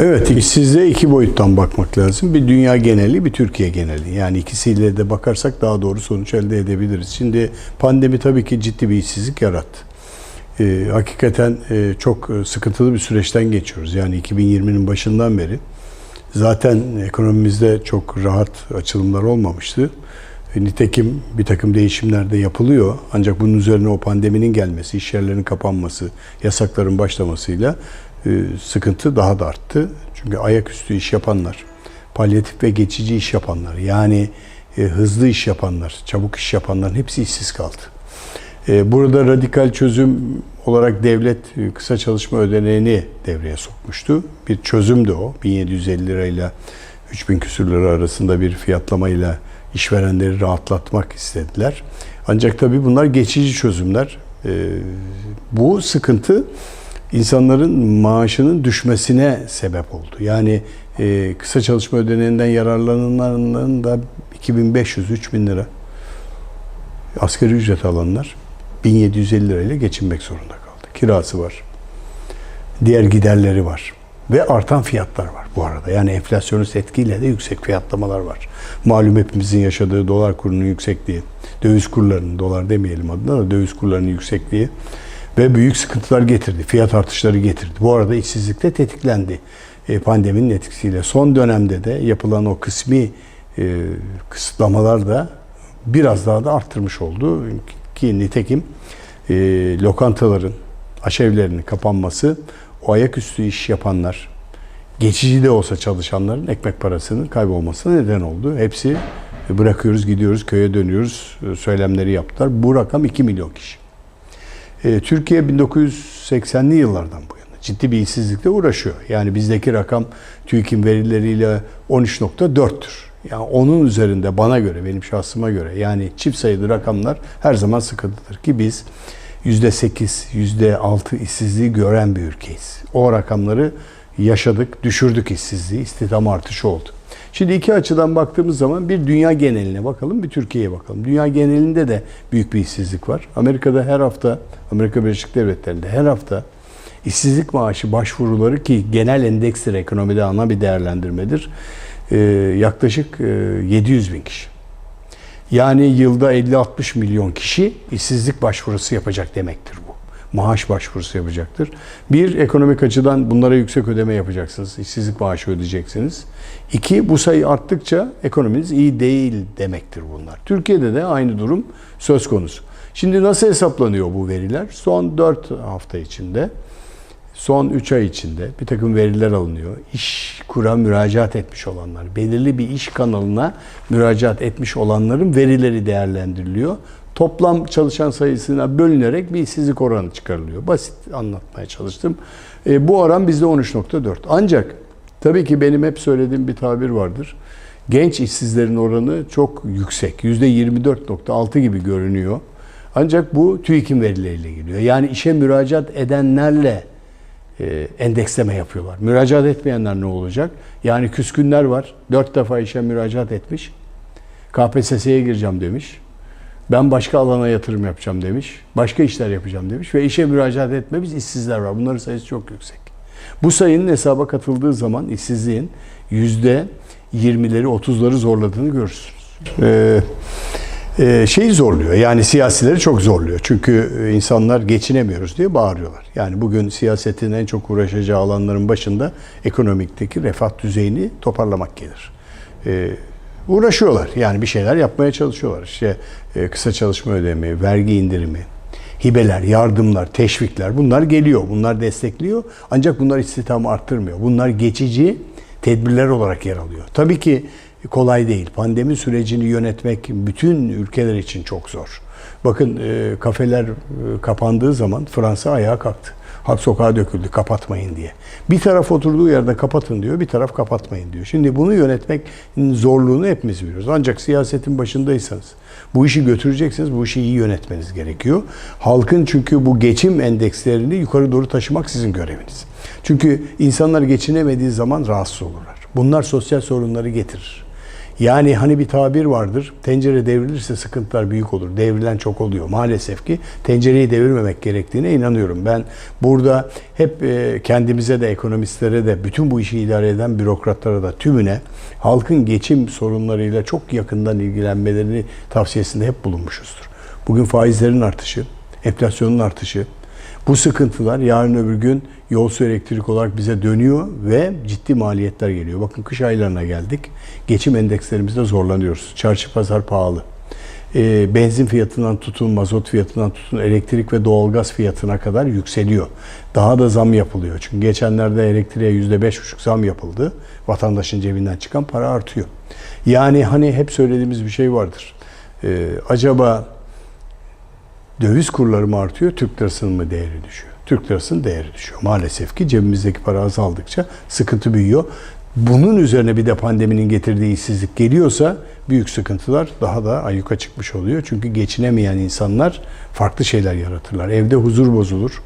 Evet, işsizliğe iki boyuttan bakmak lazım. Bir dünya geneli, bir Türkiye geneli. Yani ikisiyle de bakarsak daha doğru sonuç elde edebiliriz. Şimdi pandemi tabii ki ciddi bir işsizlik yarattı. Ee, hakikaten e, çok e, sıkıntılı bir süreçten geçiyoruz. Yani 2020'nin başından beri zaten ekonomimizde çok rahat açılımlar olmamıştı. E, Nitekim bir takım değişimler de yapılıyor. Ancak bunun üzerine o pandeminin gelmesi, iş yerlerinin kapanması, yasakların başlamasıyla sıkıntı daha da arttı. Çünkü ayaküstü iş yapanlar, palyatif ve geçici iş yapanlar, yani e, hızlı iş yapanlar, çabuk iş yapanların hepsi işsiz kaldı. E, Burada radikal çözüm olarak devlet e, kısa çalışma ödeneğini devreye sokmuştu. Bir çözüm de o. 1750 lirayla 3000 küsür lira arasında bir fiyatlamayla işverenleri rahatlatmak istediler. Ancak tabii bunlar geçici çözümler. E, Bu sıkıntı insanların maaşının düşmesine sebep oldu. Yani e, kısa çalışma ödeneğinden yararlananların da 2500-3000 lira asgari ücret alanlar 1750 lirayla geçinmek zorunda kaldı. Kirası var. Diğer giderleri var. Ve artan fiyatlar var bu arada. Yani enflasyonist etkiyle de yüksek fiyatlamalar var. Malum hepimizin yaşadığı dolar kurunun yüksekliği, döviz kurlarının, dolar demeyelim adına da döviz kurlarının yüksekliği ve büyük sıkıntılar getirdi. Fiyat artışları getirdi. Bu arada işsizlik de tetiklendi e, pandeminin etkisiyle. Son dönemde de yapılan o kısmi e, kısıtlamalar da biraz daha da arttırmış oldu. Ki nitekim e, lokantaların, aşevlerinin kapanması, o ayaküstü iş yapanlar, geçici de olsa çalışanların ekmek parasının kaybolmasına neden oldu. Hepsi bırakıyoruz, gidiyoruz, köye dönüyoruz söylemleri yaptılar. Bu rakam 2 milyon kişi. E, Türkiye 1980'li yıllardan bu yana ciddi bir işsizlikle uğraşıyor. Yani bizdeki rakam TÜİK'in verileriyle 13.4'tür. Yani onun üzerinde bana göre, benim şahsıma göre yani çift sayılı rakamlar her zaman sıkıntıdır ki biz %8, %6 işsizliği gören bir ülkeyiz. O rakamları yaşadık, düşürdük işsizliği, istihdam artışı oldu. Şimdi iki açıdan baktığımız zaman bir dünya geneline bakalım, bir Türkiye'ye bakalım. Dünya genelinde de büyük bir işsizlik var. Amerika'da her hafta, Amerika Birleşik Devletleri'nde her hafta işsizlik maaşı başvuruları ki genel endekstir ekonomide ana bir değerlendirmedir. Ee, yaklaşık e, 700 bin kişi. Yani yılda 50-60 milyon kişi işsizlik başvurusu yapacak demektir bu. Maaş başvurusu yapacaktır. Bir, ekonomik açıdan bunlara yüksek ödeme yapacaksınız. İşsizlik maaşı ödeyeceksiniz. İki, bu sayı arttıkça ekonominiz iyi değil demektir bunlar. Türkiye'de de aynı durum söz konusu. Şimdi nasıl hesaplanıyor bu veriler? Son 4 hafta içinde, son 3 ay içinde bir takım veriler alınıyor. İş kura müracaat etmiş olanlar, belirli bir iş kanalına müracaat etmiş olanların verileri değerlendiriliyor. Toplam çalışan sayısına bölünerek bir işsizlik oranı çıkarılıyor. Basit anlatmaya çalıştım. E, bu oran bizde 13.4. Ancak tabii ki benim hep söylediğim bir tabir vardır. Genç işsizlerin oranı çok yüksek. %24.6 gibi görünüyor. Ancak bu TÜİK'in verileriyle geliyor. Yani işe müracaat edenlerle e, endeksleme yapıyorlar. Müracaat etmeyenler ne olacak? Yani küskünler var. Dört defa işe müracaat etmiş. KPSS'ye gireceğim demiş. Ben başka alana yatırım yapacağım demiş. Başka işler yapacağım demiş. Ve işe müracaat etmemiş işsizler var. Bunların sayısı çok yüksek. Bu sayının hesaba katıldığı zaman işsizliğin yüzde 20'leri 30'ları zorladığını görürsünüz. Ee, e, şeyi zorluyor. Yani siyasileri çok zorluyor. Çünkü insanlar geçinemiyoruz diye bağırıyorlar. Yani bugün siyasetin en çok uğraşacağı alanların başında ekonomikteki refah düzeyini toparlamak gelir. Ee, uğraşıyorlar. Yani bir şeyler yapmaya çalışıyorlar. İşte e, kısa çalışma ödemi, vergi indirimi, hibeler, yardımlar, teşvikler bunlar geliyor. Bunlar destekliyor. Ancak bunlar istihdamı arttırmıyor. Bunlar geçici tedbirler olarak yer alıyor. Tabii ki kolay değil. Pandemi sürecini yönetmek bütün ülkeler için çok zor. Bakın e, kafeler e, kapandığı zaman Fransa ayağa kalktı. Halk sokağa döküldü kapatmayın diye. Bir taraf oturduğu yerde kapatın diyor, bir taraf kapatmayın diyor. Şimdi bunu yönetmek zorluğunu hepimiz biliyoruz. Ancak siyasetin başındaysanız, bu işi götüreceksiniz, bu işi iyi yönetmeniz gerekiyor. Halkın çünkü bu geçim endekslerini yukarı doğru taşımak sizin göreviniz. Çünkü insanlar geçinemediği zaman rahatsız olurlar. Bunlar sosyal sorunları getirir. Yani hani bir tabir vardır. Tencere devrilirse sıkıntılar büyük olur. Devrilen çok oluyor. Maalesef ki tencereyi devirmemek gerektiğine inanıyorum. Ben burada hep e, kendimize de ekonomistlere de bütün bu işi idare eden bürokratlara da tümüne halkın geçim sorunlarıyla çok yakından ilgilenmelerini tavsiyesinde hep bulunmuşuzdur. Bugün faizlerin artışı, enflasyonun artışı, bu sıkıntılar yarın öbür gün yol su elektrik olarak bize dönüyor ve ciddi maliyetler geliyor. Bakın kış aylarına geldik. Geçim endekslerimizde zorlanıyoruz. Çarşı pazar pahalı. E, benzin fiyatından tutun, mazot fiyatından tutun, elektrik ve doğalgaz fiyatına kadar yükseliyor. Daha da zam yapılıyor. Çünkü geçenlerde elektriğe %5,5 zam yapıldı. Vatandaşın cebinden çıkan para artıyor. Yani hani hep söylediğimiz bir şey vardır. E, acaba döviz kurları mı artıyor, Türk lirasının mı değeri düşüyor? Türk lirasının değeri düşüyor. Maalesef ki cebimizdeki para azaldıkça sıkıntı büyüyor. Bunun üzerine bir de pandeminin getirdiği işsizlik geliyorsa büyük sıkıntılar daha da ayyuka çıkmış oluyor. Çünkü geçinemeyen insanlar farklı şeyler yaratırlar. Evde huzur bozulur.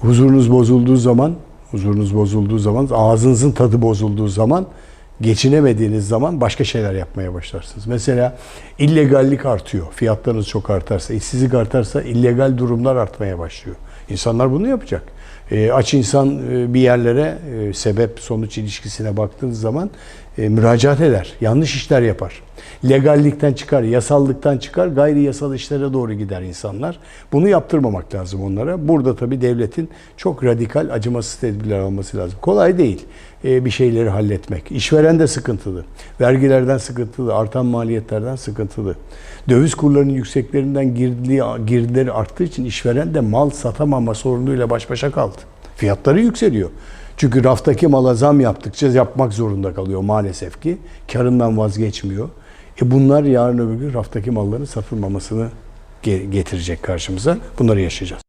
Huzurunuz bozulduğu zaman, huzurunuz bozulduğu zaman, ağzınızın tadı bozulduğu zaman geçinemediğiniz zaman başka şeyler yapmaya başlarsınız. Mesela illegallik artıyor. Fiyatlarınız çok artarsa, işsizlik artarsa illegal durumlar artmaya başlıyor. İnsanlar bunu yapacak. E, aç insan e, bir yerlere e, sebep sonuç ilişkisine baktığınız zaman e, müracaat eder. Yanlış işler yapar. Legallikten çıkar, yasallıktan çıkar, gayri yasal işlere doğru gider insanlar. Bunu yaptırmamak lazım onlara. Burada tabii devletin çok radikal, acımasız tedbirler alması lazım. Kolay değil e, bir şeyleri halletmek. İşveren de sıkıntılı. Vergilerden sıkıntılı, artan maliyetlerden sıkıntılı. Döviz kurlarının yükseklerinden girdiği, girdileri arttığı için işveren de mal satamama sorunuyla baş başa kaldı. Fiyatları yükseliyor. Çünkü raftaki mala zam yaptıkça yapmak zorunda kalıyor maalesef ki. Karından vazgeçmiyor. E bunlar yarın öbür gün raftaki malların satılmamasını ge- getirecek karşımıza. Bunları yaşayacağız.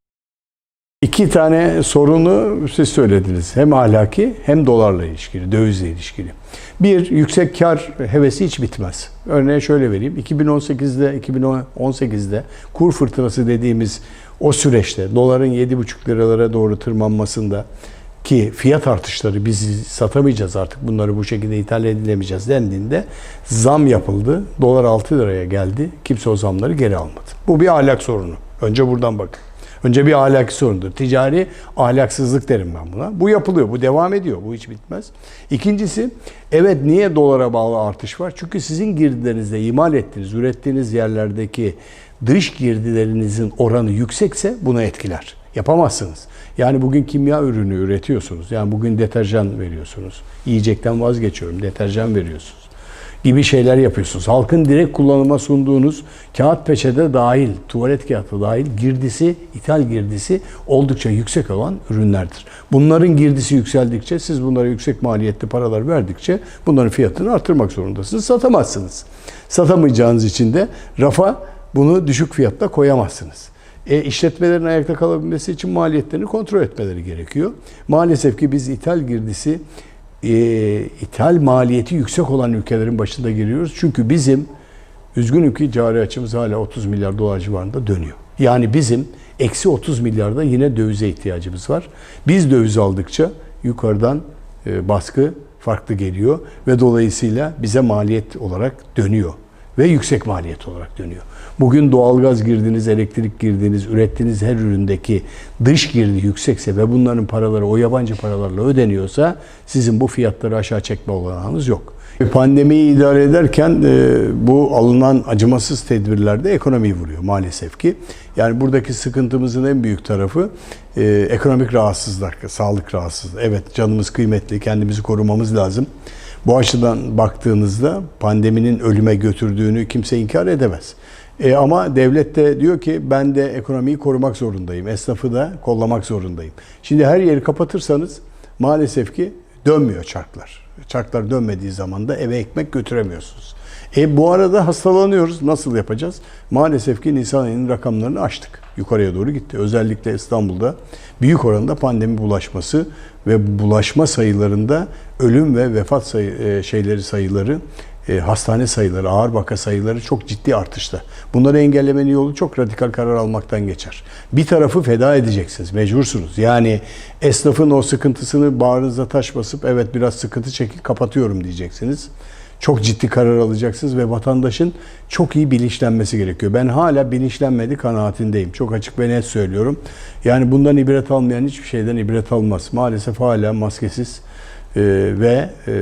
İki tane sorunu siz söylediniz. Hem ahlaki hem dolarla ilişkili, dövizle ilişkili. Bir, yüksek kar hevesi hiç bitmez. Örneğin şöyle vereyim. 2018'de, 2018'de kur fırtınası dediğimiz o süreçte doların 7,5 liralara doğru tırmanmasında ki fiyat artışları biz satamayacağız artık bunları bu şekilde ithal edilemeyeceğiz dendiğinde zam yapıldı. Dolar 6 liraya geldi. Kimse o zamları geri almadı. Bu bir ahlak sorunu. Önce buradan bakın. Önce bir ahlaki sorundur. Ticari ahlaksızlık derim ben buna. Bu yapılıyor, bu devam ediyor. Bu hiç bitmez. İkincisi, evet niye dolara bağlı artış var? Çünkü sizin girdilerinizde imal ettiğiniz, ürettiğiniz yerlerdeki dış girdilerinizin oranı yüksekse bunu etkiler. Yapamazsınız. Yani bugün kimya ürünü üretiyorsunuz. Yani bugün deterjan veriyorsunuz. Yiyecekten vazgeçiyorum. Deterjan veriyorsunuz gibi şeyler yapıyorsunuz. Halkın direkt kullanıma sunduğunuz kağıt peçete dahil, tuvalet kağıtı dahil girdisi, ithal girdisi oldukça yüksek olan ürünlerdir. Bunların girdisi yükseldikçe, siz bunlara yüksek maliyetli paralar verdikçe bunların fiyatını artırmak zorundasınız. Satamazsınız. Satamayacağınız için de rafa bunu düşük fiyatla koyamazsınız. E, işletmelerin ayakta kalabilmesi için maliyetlerini kontrol etmeleri gerekiyor. Maalesef ki biz ithal girdisi e, ithal maliyeti yüksek olan ülkelerin başında giriyoruz. Çünkü bizim üzgünüm ki cari açımız hala 30 milyar dolar civarında dönüyor. Yani bizim eksi 30 milyarda yine dövize ihtiyacımız var. Biz döviz aldıkça yukarıdan e, baskı farklı geliyor ve dolayısıyla bize maliyet olarak dönüyor ve yüksek maliyet olarak dönüyor. Bugün doğalgaz girdiniz, elektrik girdiniz, ürettiğiniz her üründeki dış girdi yüksekse ve bunların paraları o yabancı paralarla ödeniyorsa sizin bu fiyatları aşağı çekme olanağınız yok. Pandemiyi idare ederken e, bu alınan acımasız tedbirlerde ekonomiyi vuruyor maalesef ki. Yani buradaki sıkıntımızın en büyük tarafı e, ekonomik rahatsızlık, sağlık rahatsızlığı. Evet canımız kıymetli, kendimizi korumamız lazım. Bu açıdan baktığınızda pandeminin ölüme götürdüğünü kimse inkar edemez. E ama devlet de diyor ki ben de ekonomiyi korumak zorundayım. Esnafı da kollamak zorundayım. Şimdi her yeri kapatırsanız maalesef ki dönmüyor çarklar. Çarklar dönmediği zaman da eve ekmek götüremiyorsunuz. E bu arada hastalanıyoruz. Nasıl yapacağız? Maalesef ki Nisan ayının rakamlarını açtık. Yukarıya doğru gitti. Özellikle İstanbul'da büyük oranda pandemi bulaşması ve bulaşma sayılarında ölüm ve vefat sayı, e, şeyleri sayıları e, hastane sayıları, ağır vaka sayıları çok ciddi artışta. Bunları engellemenin yolu çok radikal karar almaktan geçer. Bir tarafı feda edeceksiniz, mecbursunuz. Yani esnafın o sıkıntısını bağrınıza taş basıp evet biraz sıkıntı çekil kapatıyorum diyeceksiniz. Çok ciddi karar alacaksınız ve vatandaşın çok iyi bilinçlenmesi gerekiyor. Ben hala bilinçlenmedi kanaatindeyim. Çok açık ve net söylüyorum. Yani bundan ibret almayan hiçbir şeyden ibret almaz. Maalesef hala maskesiz e, ve e,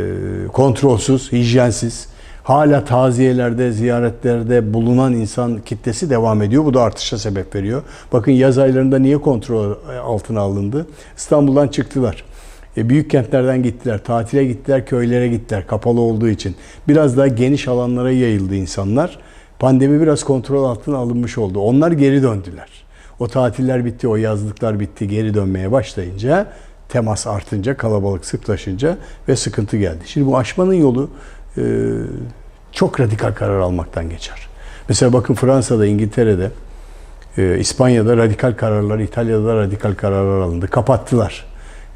kontrolsüz, hijyensiz, hala taziyelerde, ziyaretlerde bulunan insan kitlesi devam ediyor. Bu da artışa sebep veriyor. Bakın yaz aylarında niye kontrol altına alındı? İstanbul'dan çıktılar. E, büyük kentlerden gittiler, tatile gittiler, köylere gittiler kapalı olduğu için. Biraz daha geniş alanlara yayıldı insanlar. Pandemi biraz kontrol altına alınmış oldu. Onlar geri döndüler. O tatiller bitti, o yazlıklar bitti, geri dönmeye başlayınca temas artınca, kalabalık sıklaşınca ve sıkıntı geldi. Şimdi bu aşmanın yolu e, çok radikal karar almaktan geçer. Mesela bakın Fransa'da, İngiltere'de, e, İspanya'da radikal kararlar, İtalya'da radikal kararlar alındı. Kapattılar.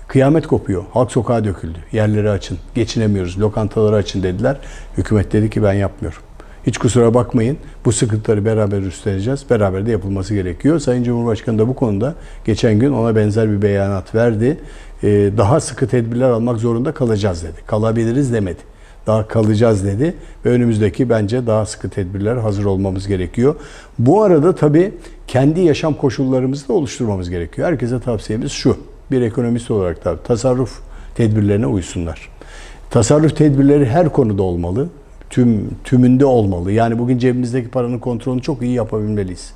Kıyamet kopuyor. Halk sokağa döküldü. Yerleri açın. Geçinemiyoruz. Lokantaları açın dediler. Hükümet dedi ki ben yapmıyorum. Hiç kusura bakmayın. Bu sıkıntıları beraber üstleneceğiz. Beraber de yapılması gerekiyor. Sayın Cumhurbaşkanı da bu konuda geçen gün ona benzer bir beyanat verdi. Ee, daha sıkı tedbirler almak zorunda kalacağız dedi. Kalabiliriz demedi. Daha kalacağız dedi ve önümüzdeki bence daha sıkı tedbirler hazır olmamız gerekiyor. Bu arada tabii kendi yaşam koşullarımızı da oluşturmamız gerekiyor. Herkese tavsiyemiz şu. Bir ekonomist olarak da tasarruf tedbirlerine uysunlar. Tasarruf tedbirleri her konuda olmalı. Tüm tümünde olmalı. Yani bugün cebimizdeki paranın kontrolünü çok iyi yapabilmeliyiz.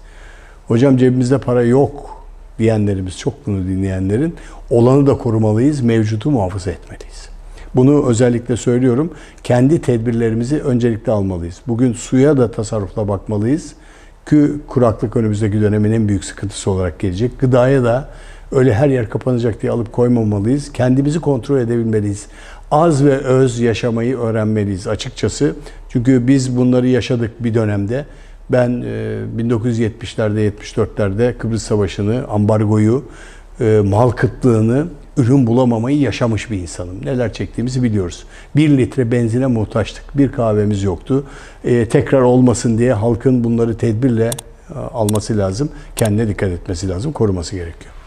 Hocam cebimizde para yok diyenlerimiz çok bunu dinleyenlerin olanı da korumalıyız, mevcutu muhafaza etmeliyiz. Bunu özellikle söylüyorum. Kendi tedbirlerimizi öncelikle almalıyız. Bugün suya da tasarrufla bakmalıyız. Ki kuraklık önümüzdeki dönemin en büyük sıkıntısı olarak gelecek. Gıdaya da öyle her yer kapanacak diye alıp koymamalıyız. Kendimizi kontrol edebilmeliyiz. Az ve öz yaşamayı öğrenmeliyiz açıkçası. Çünkü biz bunları yaşadık bir dönemde. Ben e, 1970'lerde 74'lerde Kıbrıs Savaşı'nı, ambargoyu, e, mal kıtlığını, ürün bulamamayı yaşamış bir insanım. Neler çektiğimizi biliyoruz. Bir litre benzine muhtaçtık. Bir kahvemiz yoktu. E, tekrar olmasın diye halkın bunları tedbirle e, alması lazım. Kendine dikkat etmesi lazım. Koruması gerekiyor.